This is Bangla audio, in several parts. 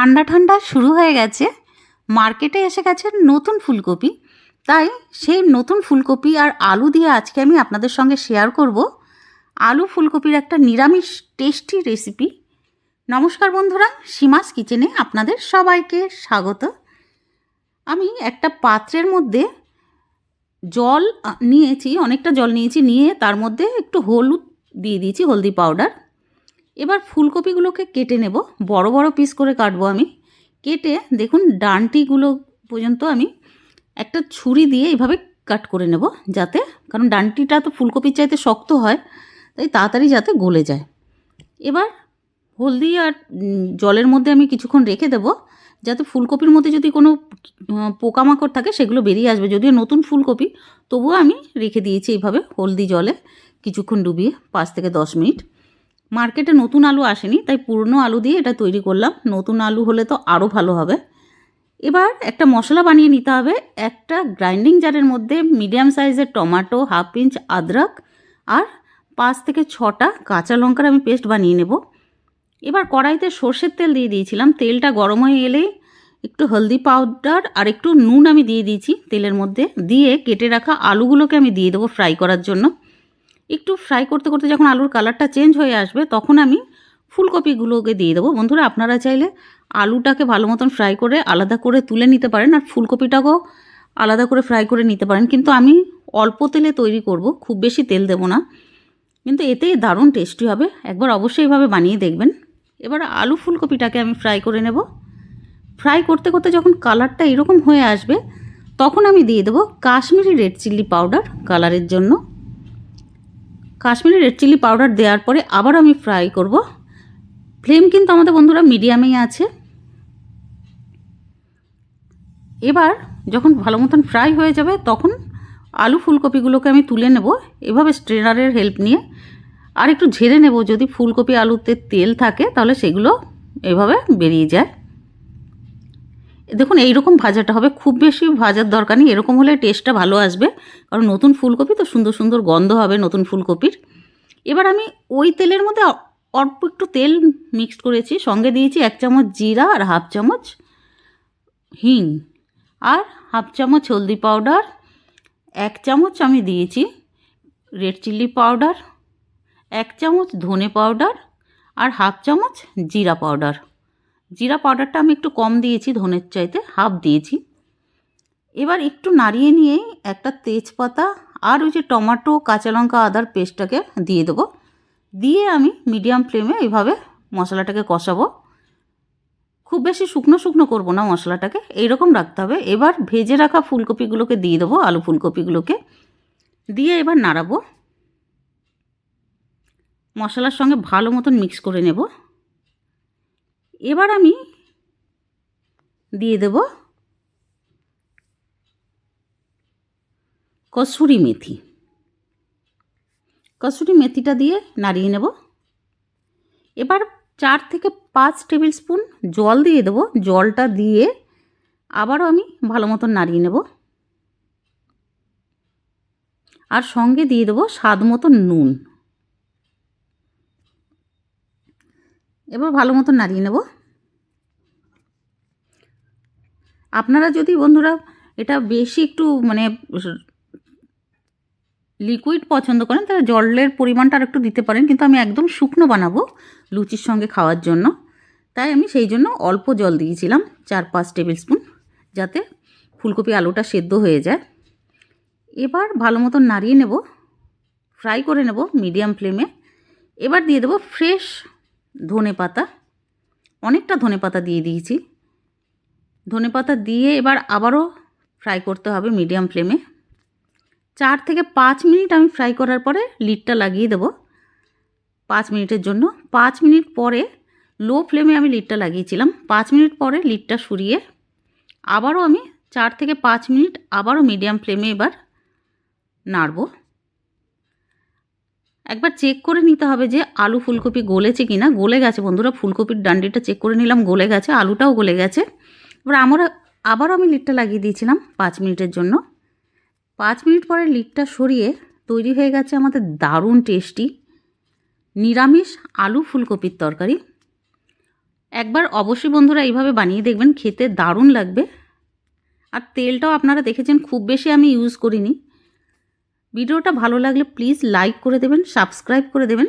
ঠান্ডা ঠান্ডা শুরু হয়ে গেছে। মার্কেটে এসে গেছে নতুন ফুলকপি। তাই সেই নতুন ফুলকপি আর আলু দিয়ে আজকে আমি আপনাদের সঙ্গে শেয়ার করব। আলু ফুলকপির একটা নিরামিষ টেস্টি রেসিপি নমস্কার বন্ধুরা, সীমাস কিচেনে আপনাদের সবাইকে স্বাগত। আমি একটা পাত্রের মধ্যে জল নিয়েছি, অনেকটা জল নিয়েছি, নিয়ে তার মধ্যে একটু হলুদ দিয়ে দিয়েছি, হলদি পাউডার এবার ফুলকপিগুলোকে কেটে নেব। বড় বড় পিস করে কাটবো আমি। কেটে দেখুন, ডানটিগুলো পর্যন্ত আমি একটা ছুরি দিয়ে এভাবে কাট করে নেব যাতে, কারণ ডানটিটা তো ফুলকপির চাইতে শক্ত হয়, তাই তাড়াতাড়ি যাতে গলে যায়। এবার হলদি আর জলের মধ্যে আমি কিছুক্ষণ রেখে দেব, যাতে ফুলকপির মধ্যে যদি কোনো পোকামাকড় থাকে সেগুলো বেরিয়ে আসবে। যদিও নতুন ফুলকপি, তবুও আমি রেখে দিয়েছি এইভাবে হলদি জলে কিছুক্ষণ ডুবিয়ে পাঁচ থেকে দশ মিনিট। মার্কেটে নতুন আলু আসেনি, তাই পুরনো আলু দিয়ে এটা তৈরি করলাম। নতুন আলু হলে তো আরও ভালো হবে। এবার একটা মশলা বানিয়ে নিতে হবে। একটা গ্রাইন্ডিং জারের মধ্যে মিডিয়াম সাইজের টমাটো, হাফ ইঞ্চ আদরক আর পাঁচ থেকে ছটা কাঁচা লঙ্কার আমি পেস্ট বানিয়ে নেব। এবার কড়াইতে সর্ষের তেল দিয়ে দিয়েছিলাম। তেলটা গরম হয়ে এলেই একটু হলদি পাউডার আর একটু নুন আমি দিয়ে দিয়েছি তেলের মধ্যে। দিয়ে কেটে রাখা আলুগুলোকে আমি দিয়ে দেবো ফ্রাই করার জন্য। একটু ফ্রাই করতে করতে যখন আলুর কালারটা চেঞ্জ হয়ে আসবে, তখন আমি ফুলকপিগুলোকে দিয়ে দেবো। বন্ধুরা, আপনারা চাইলে আলুটাকে ভালো মতন ফ্রাই করে আলাদা করে তুলে নিতে পারেন, আর ফুলকপিটাকেও আলাদা করে ফ্রাই করে নিতে পারেন। কিন্তু আমি অল্প তেলে তৈরি করব, খুব বেশি তেল দেবো না। কিন্তু এতে দারুণ টেস্টি হবে। একবার অবশ্যই এইভাবে বানিয়ে দেখবেন। এবার আলু ফুলকপিটাকে আমি ফ্রাই করে নেব। ফ্রাই করতে করতে যখন কালারটা এরকম হয়ে আসবে, তখন আমি দিয়ে দেবো কাশ্মীরি রেড চিল্লি পাউডার কালারের জন্য। কাশ্মীরি রেড চিলি পাউডার দেওয়ার পরে আবার আমি ফ্রাই করব। ফ্লেম কিন্তু আমাদের বন্ধুরা মিডিয়ামেই আছে। এবার যখন ভালো মতন ফ্রাই হয়ে যাবে, তখন আলু ফুলকপিগুলোকে আমি তুলে নেব। এভাবে স্ট্রেনারের হেল্প নিয়ে। আর একটু ঝেড়ে নেব। যদি ফুলকপি আলুতে তেল থাকে, তাহলে সেগুলো এভাবে বেরিয়ে যায়। দেখুন, এইরকম ভাজাটা হবে। খুব বেশি ভাজার দরকার নেই। এরকম হলে টেস্টটা ভালো আসবে। কারণ নতুন ফুলকপি তো সুন্দর সুন্দর গন্ধ হবে নতুন ফুলকপির। এবার আমি ওই তেলের মধ্যে অল্প একটু তেল মিক্সড করেছি। সঙ্গে দিয়েছি এক চামচ জিরা আর হাফ চামচ হিং আর হাফ চামচ হলদি পাউডার। এক চামচ আমি দিয়েছি রেড চিলি পাউডার। এক চামচ ধনে পাউডার আর হাফ চামচ জিরা পাউডার। জিরা পাউডারটা আমি একটু কম দিয়েছি, ধনের চাইতে হাফ দিয়েছি। এবার একটু নাড়িয়ে নিয়ে একটা তেজপাতা আর ওই যে টমাটো, কাঁচা লঙ্কা, আদার পেস্টটাকে দিয়ে দেবো। দিয়ে আমি মিডিয়াম ফ্লেমে এইভাবে মশলাটাকে কষাবো। খুব বেশি শুকনো শুকনো করব না মশলাটাকে, এইরকম রাখতে হবে। এবার ভেজে রাখা ফুলকপিগুলোকে দিয়ে দেবো, আলু ফুলকপিগুলোকে। দিয়ে এবার নাড়াবো। মশলার সঙ্গে ভালো মতন মিক্স করে নেব। এবার আমি দিয়ে দেব কসুরি মেথি। কসুরি মেথিটা দিয়ে নাড়িয়ে নেব। এবার চার থেকে পাঁচ টেবিল স্পুন জল দিয়ে দেবো। জলটা দিয়ে আবারও আমি ভালো মতন নাড়িয়ে নেব। আর সঙ্গে দিয়ে দেবো স্বাদ মতন নুন। এবার ভালো মতন নাড়িয়ে নেব। আপনারা যদি বন্ধুরা এটা বেশি একটু মানে লিকুইড পছন্দ করেন, তাহলে জলের পরিমাণটা আর একটু দিতে পারেন। কিন্তু আমি একদম শুকনো বানাবো লুচির সঙ্গে খাওয়ার জন্য। তাই আমি সেই জন্য অল্প জল দিয়েছিলাম, চার পাঁচ টেবিল স্পুন, যাতে ফুলকপি আলুটা সেদ্ধ হয়ে যায়। এবার ভালো মতন নাড়িয়ে নেব, ফ্রাই করে নেব মিডিয়াম ফ্লেমে। এবার দিয়ে দেবো ফ্রেশ ধনে পাতা। অনেকটা ধনে পাতা দিয়ে দিয়েছি। ধনে পাতা দিয়ে এবার আবারও ফ্রাই করতে হবে মিডিয়াম ফ্লেমে চার থেকে পাঁচ মিনিট আমি ফ্রাই করার পরে লিডটা লাগিয়ে দেবো। পাঁচ মিনিটের জন্য। পাঁচ মিনিট পরে লো ফ্লেমে আমি লিডটা লাগিয়েছিলাম। পাঁচ মিনিট পরে লিডটা সরিয়ে আবারও আমি চার থেকে পাঁচ মিনিট আবারও মিডিয়াম ফ্লেমে এবার নাড়বো। একবার চেক করে নিতে হবে যে আলু ফুলকপি গলেছে কি না গলে গেছে বন্ধুরা, ফুলকপির ডান্ডিটা চেক করে নিলাম, গলে গেছে, আলুটাও গলে গেছে। এবার আমরা, আবারও আমি লিডটা লাগিয়ে দিয়েছিলাম পাঁচ মিনিটের জন্য। পাঁচ মিনিট পরে লিডটা সরিয়ে তৈরি হয়ে গেছে আমাদের দারুণ টেস্টি নিরামিষ আলু ফুলকপির তরকারি। একবার অবশ্যই বন্ধুরা এইভাবে বানিয়ে দেখবেন, খেতে দারুণ লাগবে। আর তেলটাও আপনারা দেখেছেন, খুব বেশি আমি ইউজ করিনি। ভিডিওটা ভালো লাগলে প্লিজ লাইক করে দেবেন সাবস্ক্রাইব করে দেবেন,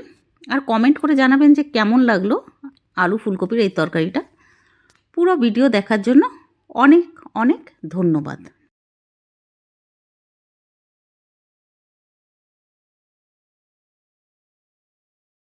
আর কমেন্ট করে জানাবেন যে কেমন লাগল আলু ফুলকপির এই তরকারিটা। পুরো ভিডিও দেখার জন্য অনেক অনেক ধন্যবাদ।